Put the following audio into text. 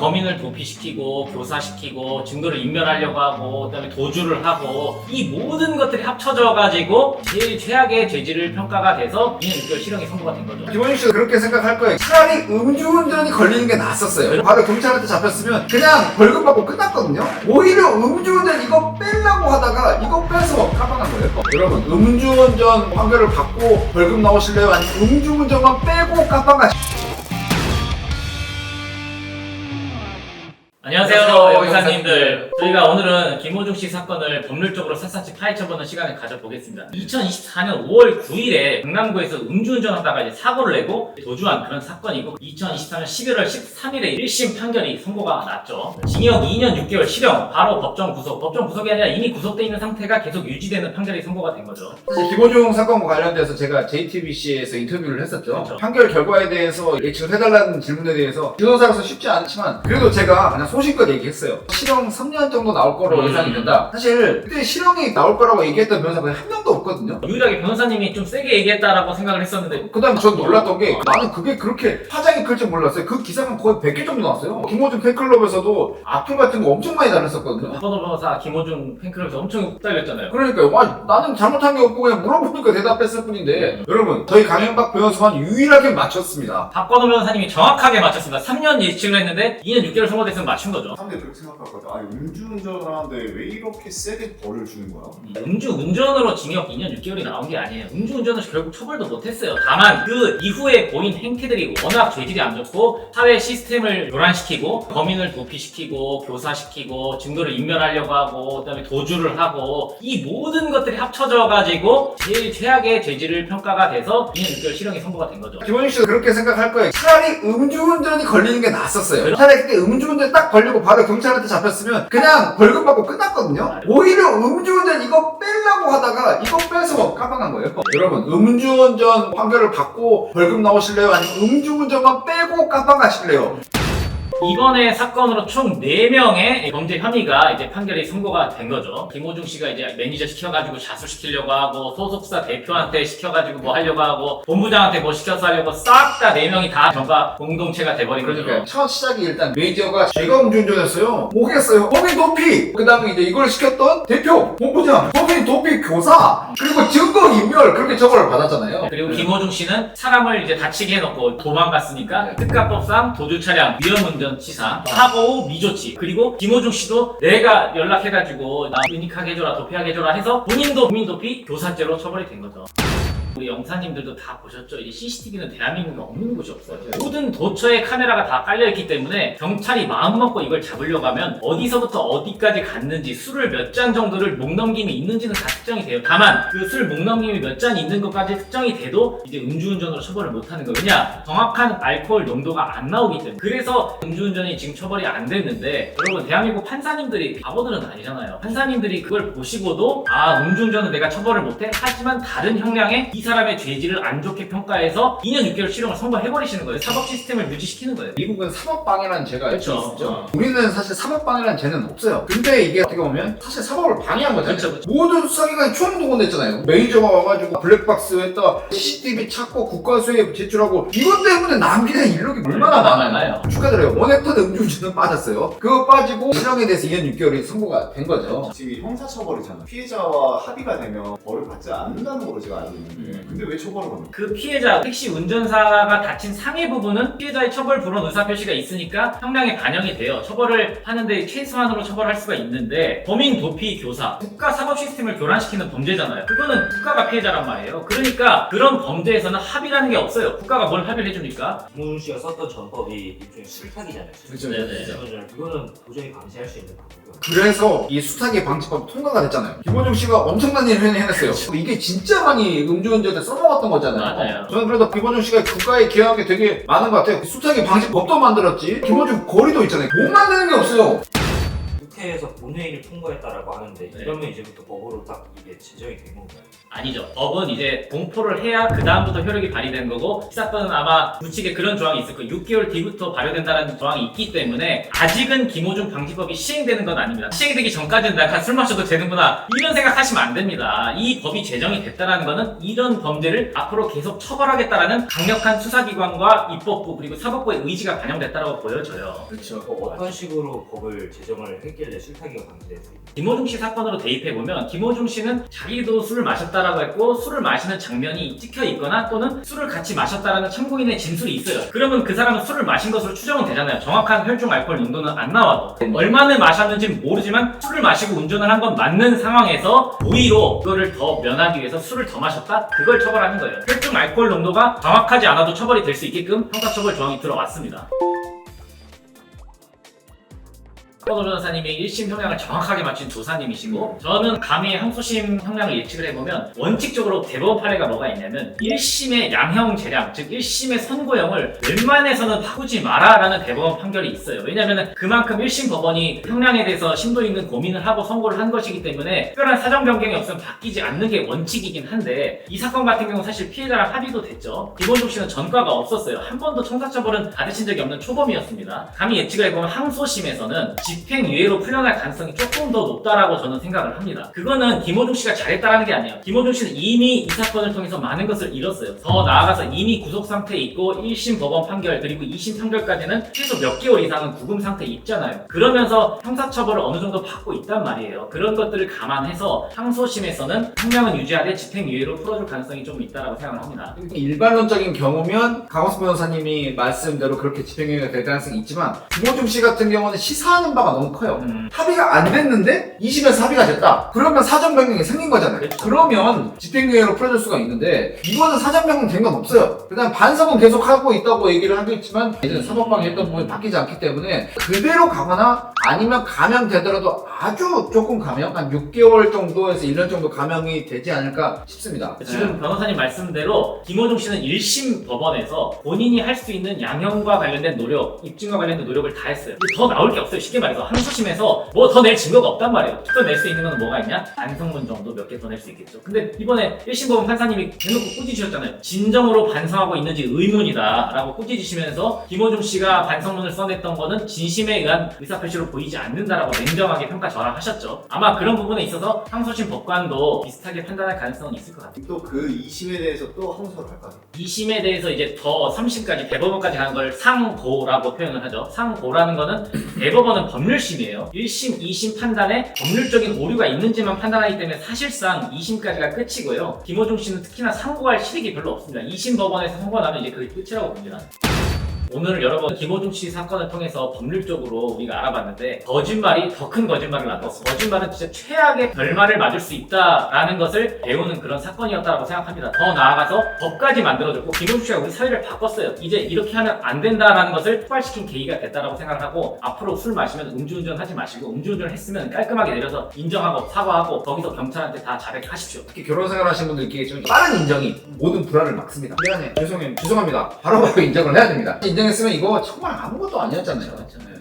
범인을 도피시키고 교사시키고 증거를 인멸하려고 하고 그다음에 도주를 하고 이 모든 것들이 합쳐져 가지고 제일 최악의 죄질을 평가가 돼서 2년 6개월 실형이 선고가 된 거죠. 김원식 씨가 그렇게 생각할 거예요. 차라리 음주운전이 걸리는 게 낫었어요. 바로 경찰한테 잡혔으면 그냥 벌금 받고 끝났거든요. 오히려 음주운전 이거 빼려고 하다가 이거 빼서 까방한 거예요. 여러분 음주운전 판결을 받고 벌금 나오실래요? 아니면 음주운전만 빼고 까방하 안녕하세요, 안녕하세요, 영사님들. 저희가 오늘은 김호중 씨 사건을 법률적으로 샅샅이 파헤쳐보는 시간을 가져보겠습니다. 2024년 5월 9일에 강남구에서 음주운전하다가 이제 사고를 내고 도주한 그런 사건이고 2023년 11월 13일에 1심 판결이 선고가 났죠. 징역 2년 6개월 실형, 바로 법정 구속. 법정 구속이 아니라 이미 구속돼 있는 상태가 계속 유지되는 판결이 선고가 된 거죠. 사실 김호중 사건과 관련돼서 제가 JTBC에서 인터뷰를 했었죠. 그렇죠. 판결 결과에 대해서 예측을 해달라는 질문에 대해서 변호사로서 쉽지 않지만 그래도 제가 그냥 소신껏 얘기했어요. 실형 3년 정도 나올 거로 음. 예상이 된다. 사실 그때 실형이 나올 거라고 얘기했던 변호사가 한 명도 없거든요. 유일하게 변호사님이 좀 세게 얘기했다라고 생각을 했었는데 그 다음에 전 놀랐던 게 나는 그게 그렇게 파장이 클 줄 몰랐어요. 그 기사가 거의 100개 정도 나왔어요. 김호중 팬클럽에서도 악플 같은 거 엄청 많이 달렸었거든요. 박건호 변호사 김호중 팬클럽에서 엄청 딸렸잖아요. 그러니까요. 와, 나는 잘못한 게 없고 그냥 물어보니까 대답했을 뿐인데 여러분 저희 강현박 변호사만 유일하게 맞췄습니다. 박건호 변호사님이 정확하게 맞췄습니다. 3년 예측을 했는데 2년 6개월 선고됐으면 맞춘 거죠. 사람들이 그렇게 생각할 것 같아. 아니 음주운전을 하는데 왜 이렇게 세게 벌을 주는 거야? 음주 운전으로 징역 2년 6개월이 나온 게 아니에요. 음주 운전은 결국 처벌도 못했어요. 다만 그 이후에 보인 행태들이 워낙 죄질이 안 좋고 사회 시스템을 교란시키고 범인을 도피시키고 교사시키고 증거를 인멸하려고 하고 그다음에 도주를 하고 이 모든 것들이 합쳐져 가지고 제일 최악의 죄질을 평가가 돼서 2년 6개월 실형이 선고가 된 거죠. 김원식 씨가 그렇게 생각할 거예요. 차라리 음주운전이 걸리는 게 낫었어요. 차라리 그때 음주운전 딱 걸리고 바로 경찰한테 잡혔으면 그냥 벌금 받고 끝났거든요. 오히려 음주운전 이거 빼려고 하다가 이거 빼서 까방한 거예요. 여러분 음주운전 판결을 받고 벌금 나오실래요? 아니면 음주운전만 빼고 까방하실래요? 이번에 사건으로 총 4명의 범죄 혐의가 이제 판결이 선고가 된 거죠. 김호중 씨가 이제 매니저 시켜가지고 자수시키려고 하고 소속사 대표한테 시켜가지고 뭐 하려고 하고 본부장한테 뭐 시켜서 하려고 싹 다 4명이 다 전과 공동체가 돼버린 거죠. 그러니까 첫 시작이 일단 메이저가 제가 음주운전했어요. 뭐겠어요? 범인 도피. 그 다음에 이제 이걸 시켰던 대표, 본부장, 범인 도피 교사, 그리고 증거 인멸 그렇게 처벌을 받았잖아요. 그리고 김호중 씨는 사람을 이제 다치게 해놓고 도망갔으니까 특가법상 도주 차량 위험 운전 치상 사고 후 미조치 그리고 김호중 씨도 내가 연락해가지고 나 유닉하게 해줘라 도피하게 해줘라 해서 본인도 국민 도피 교사죄로 처벌이 된 거죠. 우리 영사님들도 다 보셨죠? 이 CCTV는 대한민국에 없는 곳이 없어요. 모든 도처에 카메라가 다 깔려있기 때문에 경찰이 마음먹고 이걸 잡으려고 하면 어디서부터 어디까지 갔는지 술을 몇 잔 정도를 목넘김이 있는지는 다 특정이 돼요. 다만 그 술 목넘김이 몇 잔 있는 것까지 특정이 돼도 이제 음주운전으로 처벌을 못하는 거예요. 왜냐? 정확한 알코올 농도가 안 나오기 때문에. 그래서 음주운전이 지금 처벌이 안 됐는데 여러분 대한민국 판사님들이 바보들은 아니잖아요. 판사님들이 그걸 보시고도 아 음주운전은 내가 처벌을 못해 하지만 다른 형량의 이 사람의 죄질을 안 좋게 평가해서 2년 6개월 실형을 선고해버리시는 거예요. 사법 시스템을 유지시키는 거예요. 미국은 사법방해라는 죄가 그쵸. 있죠. 어. 우리는 사실 사법방해라는 죄는 없어요. 근데 이게 어떻게 보면 사실 사법을 방해한 거잖아요. 그쵸, 그쵸. 모든 수사기관이 총 동원됐잖아요. 매니저가 와가지고 블랙박스 했다, CCTV 찾고 국가수에 제출하고 이것 때문에 남기는 인력이 얼마나 많아요. 많아요. 축하드려요. 원액터드 음주운전은 빠졌어요. 그거 빠지고 실형에 대해서 2년 6개월이 선고가 된 거죠. 지금 이 형사처벌이잖아. 피해자와 합의가 되면 벌을 받지 않는다는 걸로 제가 알고 있는데 근데 왜 처벌을 받는 거야? 그 피해자 택시 운전사가 다친 상해 부분은 피해자의 처벌 불원 의사 표시가 있으니까 형량에 반영이 돼요. 처벌을 하는데 최소한으로 처벌할 수가 있는데 범인 도피 교사 국가 사법 시스템을 교란시키는 범죄잖아요. 그거는 국가가 피해자란 말이에요. 그러니까 그런 범죄에서는 합의라는 게 없어요. 국가가 뭘 합의를 해주니까 김호준 씨가 썼던 전법이 일종의 술탁이잖아요. 그렇죠. 네네. 그거는 그거는 도저히 방지할 수 있는 방법이 그래서 이 수사기 방지법 통과가 됐잖아요. 김원중 씨가 엄청난 일을 해냈어요. 이게 진짜 많이 음주운전 에 써먹었던 거잖아요. 맞아요. 저는 그래도 김원중 씨가 국가에 기여한 게 되게 많은 것 같아요. 수사기 방지법도 만들었지. 김원중 거리도 있잖아요. 못 만드는 게 없어요. 국회에서 본회의를 통과했다라고 하는데 네. 이러면 이제부터 법으로 딱 이게 제정이 된 건가요? 아니죠. 법은 이제 공포를 해야 그 다음부터 효력이 발휘되는 거고 이 사건은 아마 규칙에 그런 조항이 있을 거예요. 6개월 뒤부터 발효된다는 조항이 있기 때문에 아직은 김호중 방지법이 시행되는 건 아닙니다. 시행되기 전까지는 내가 술 마셔도 되는구나 이런 생각하시면 안 됩니다. 이 법이 제정이 됐다는 거는 이런 범죄를 앞으로 계속 처벌하겠다라는 강력한 수사기관과 입법부 그리고 사법부의 의지가 반영됐다고 보여져요. 그렇죠. 어, 어떤 식으로 법을 제정을 했길래 술타기가 방지됐어요? 김호중 씨 사건으로 대입해 보면 김호중 씨는 자기도 술을 마셨다라고 했고 술을 마시는 장면이 찍혀 있거나 또는 술을 같이 마셨다라는 참고인의 진술이 있어요. 그러면 그 사람은 술을 마신 것으로 추정은 되잖아요. 정확한 혈중 알코올 농도는 안 나와도 얼마나 마셨는지 모르지만 술을 마시고 운전을 한 건 맞는 상황에서 고의로 그거를 더 면하기 위해서 술을 더 마셨다 그걸 처벌하는 거예요. 혈중 알코올 농도가 정확하지 않아도 처벌이 될 수 있게끔 형사처벌 조항이 들어왔습니다. 허도 변호사님이 1심 형량을 정확하게 맞춘 조사님이시고 저는 감히 항소심 형량을 예측을 해보면 원칙적으로 대법원 판례가 뭐가 있냐면 1심의 양형 재량 즉 1심의 선고형을 웬만해서는 바꾸지 마라라는 대법원 판결이 있어요. 왜냐면 그만큼 1심 법원이 형량에 대해서 심도 있는 고민을 하고 선고를 한 것이기 때문에 특별한 사정 변경이 없으면 바뀌지 않는 게 원칙이긴 한데 이 사건 같은 경우 사실 피해자랑 합의도 됐죠. 김원종 씨는 전과가 없었어요. 한 번도 청사처벌은 받으신 적이 없는 초범이었습니다. 감히 예측을 해보면 항소심에서는 집행유예로 풀려날 가능성이 조금 더 높다라고 저는 생각을 합니다. 그거는 김호중 씨가 잘했다라는 게 아니에요. 김호중 씨는 이미 이 사건을 통해서 많은 것을 잃었어요. 더 나아가서 이미 구속 상태에 있고 1심 법원 판결 그리고 2심 판결까지는 최소 몇 개월 이상은 구금 상태에 있잖아요. 그러면서 형사처벌을 어느 정도 받고 있단 말이에요. 그런 것들을 감안해서 항소심에서는 형량은 유지하되 집행유예로 풀어줄 가능성이 좀 있다라고 생각을 합니다. 일반론적인 경우면 강원수 변호사님이 말씀대로 그렇게 집행유예가 될 가능성이 있지만 김호중 씨 같은 경우는 시사하는 바가 너무 커요. 음, 합의가 안 됐는데 20에서 합의가 됐다. 그러면 사전 변경이 생긴 거잖아요. 그렇죠. 그러면 집행유예로 풀어줄 수가 있는데 이거는 사전 변경 된 건 없어요. 그다음 반성은 계속 하고 있다고 얘기를 하겠지만 이제 사법방에 했던 부분이 바뀌지 않기 때문에 그대로 가거나 아니면 감형 되더라도 아주 조금 감형 한 6개월 정도에서 1년 정도 감형이 되지 않을까 싶습니다. 지금 변호사님 말씀대로 김호중 씨는 1심 법원에서 본인이 할 수 있는 양형과 관련된 노력, 입증과 관련된 노력을 다 했어요. 근데 더 나올 게 없어요. 쉽게 말 해서 항소심에서 뭐 더 낼 증거가 없단 말이에요. 더 낼 수 있는 건 뭐가 있냐? 반성문 정도 몇 개 더 낼 수 있겠죠. 근데 이번에 1심 법원 판사님이 대놓고 꾸짖으셨잖아요. 진정으로 반성하고 있는지 의문이다 라고 꾸짖으시면서 김호중 씨가 반성문을 써냈던 거는 진심에 의한 의사표시로 보이지 않는다라고 냉정하게 평가 절하하셨죠. 아마 그런 부분에 있어서 항소심 법관도 비슷하게 판단할 가능성은 있을 것 같아요. 또그 2심에 대해서 또 항소를 할까요? 2심에 대해서 이제 더 3심까지 대법원까지 가는 걸 상고라고 표현을 하죠. 상고라는 거는 대법원은 법률심이에요. 1심, 2심 판단에 법률적인 오류가 있는지만 판단하기 때문에 사실상 2심까지가 끝이고요. 김호중 씨는 특히나 상고할 실익이 별로 없습니다. 2심 법원에서 선고가 나면 이제 그게 끝이라고 봅니다. 오늘 여러분 김호중 씨 사건을 통해서 법률적으로 우리가 알아봤는데 거짓말이 더 큰 거짓말을 낳았어. 거짓말은 진짜 최악의 결말을 맞을 수 있다라는 것을 배우는 그런 사건이었다고 생각합니다. 더 나아가서 법까지 만들어줬고 김호중 씨가 우리 사회를 바꿨어요. 이제 이렇게 하면 안 된다라는 것을 폭발시킨 계기가 됐다라고 생각을 하고 앞으로 술 마시면 음주운전 하지 마시고 음주운전 했으면 깔끔하게 내려서 인정하고 사과하고 거기서 경찰한테 다 자백하십시오. 특히 결혼 생활 하시는 분들 있겠지만 빠른 인정이 모든 불화를 막습니다. 미안해. 죄송해요. 죄송합니다. 바로바로 인정을 해야 됩니다. 인정했으면 이거 정말 아무것도 아니었잖아요. 그렇죠. 네.